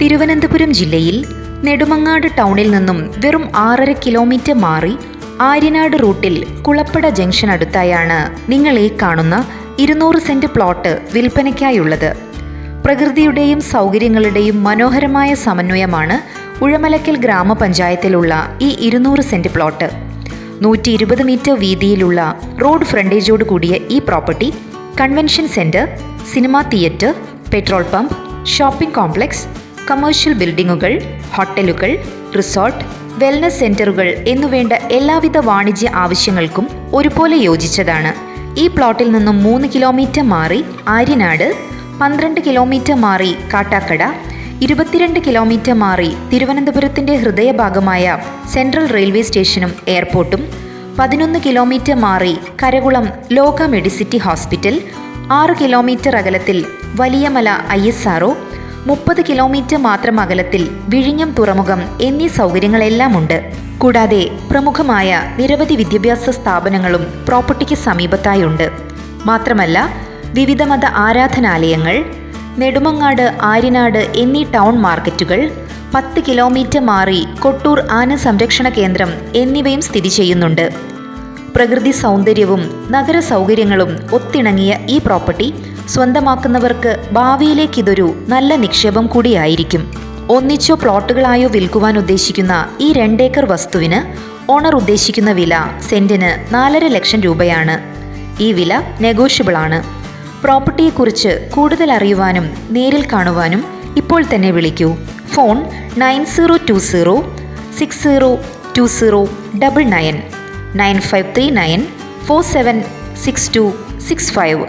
തിരുവനന്തപുരം ജില്ലയിൽ നെടുമങ്ങാട് ടൗണിൽ നിന്നും വെറും ആറര കിലോമീറ്റർ മാറി ആര്യനാട് റൂട്ടിൽ കുളപ്പട ജംഗ്ഷൻ അടുത്തായാണ് നിങ്ങൾ ഈ കാണുന്ന ഇരുന്നൂറ് സെന്റ് പ്ലോട്ട് വിൽപ്പനയ്ക്കായുള്ളത്. പ്രകൃതിയുടെയും സൗകര്യങ്ങളുടെയും മനോഹരമായ സമന്വയമാണ് ഉഴമലക്കൽ ഗ്രാമപഞ്ചായത്തിലുള്ള ഈ ഇരുന്നൂറ് സെന്റ് പ്ലോട്ട്. നൂറ്റി ഇരുപത് മീറ്റർ വീതിയിലുള്ള റോഡ് ഫ്രണ്ടേജോട് കൂടിയ ഈ property convention centre cinema theatre petrol pump shopping complex commercial ബിൽഡിങ്ങുകൾ ഹോട്ടലുകൾ റിസോർട്ട് വെൽനസ് സെന്ററുകൾ എന്നുവേണ്ട എല്ലാവിധ വാണിജ്യ ആവശ്യങ്ങൾക്കും ഒരുപോലെ യോജിച്ചതാണ്. ഈ പ്ലോട്ടിൽ നിന്നും മൂന്ന് കിലോമീറ്റർ മാറി ആര്യനാട് പന്ത്രണ്ട് കിലോമീറ്റർ മാറി കാട്ടാക്കട ഇരുപത്തിരണ്ട് കിലോമീറ്റർ മാറി തിരുവനന്തപുരത്തിന്റെ ഹൃദയഭാഗമായ സെൻട്രൽ റെയിൽവേ സ്റ്റേഷനും എയർപോർട്ടും പതിനൊന്ന് കിലോമീറ്റർ മാറി കരകുളം ലോക മെഡിസിറ്റി ഹോസ്പിറ്റൽ ആറ് കിലോമീറ്റർ അകലത്തിൽ Valiyamala I S R O മുപ്പത് കിലോമീറ്റർ മാത്രം അകലത്തിൽ വിഴിഞ്ഞം തുറമുഖം എന്നീ സൗകര്യങ്ങളെല്ലാം ഉണ്ട് കൂടാതെ പ്രമുഖമായ നിരവധി വിദ്യാഭ്യാസ സ്ഥാപനങ്ങളും പ്രോപ്പർട്ടിക്ക് സമീപത്തായുണ്ട്. മാത്രമല്ല വിവിധ മത ആരാധനാലയങ്ങൾ നെടുമങ്ങാട് ആര്യനാട് എന്നീ ടൗൺ മാർക്കറ്റുകൾ പത്ത് കിലോമീറ്റർ മാറി കൊട്ടൂർ ആന സംരക്ഷണ കേന്ദ്രം എന്നിവയും സ്ഥിതി ചെയ്യുന്നുണ്ട്. പ്രകൃതി സൗന്ദര്യവും നഗര സൗകര്യങ്ങളും ഒത്തിണങ്ങിയ ഈ പ്രോപ്പർട്ടി സ്വന്തമാക്കുന്നവർക്ക് ഭാവിയിലേക്ക് ഇതൊരു നല്ല നിക്ഷേപം കൂടിയായിരിക്കും. ഒന്നിച്ചോ പ്ലോട്ടുകളായോ വിൽക്കുവാൻ ഉദ്ദേശിക്കുന്ന ഈ രണ്ടേക്കർ വസ്തുവിന് ഓണർ ഉദ്ദേശിക്കുന്ന വില സെന്റിന് നാലര ലക്ഷം രൂപയാണ്. ഈ വില നെഗോഷ്യബിൾ ആണ് പ്രോപ്പർട്ടിയെക്കുറിച്ച് കൂടുതൽ അറിയുവാനും നേരിൽ കാണുവാനും ഇപ്പോൾ തന്നെ വിളിക്കൂ. Phone nine zero two zero six zero two zero double nine nine five three nine four seven six two six five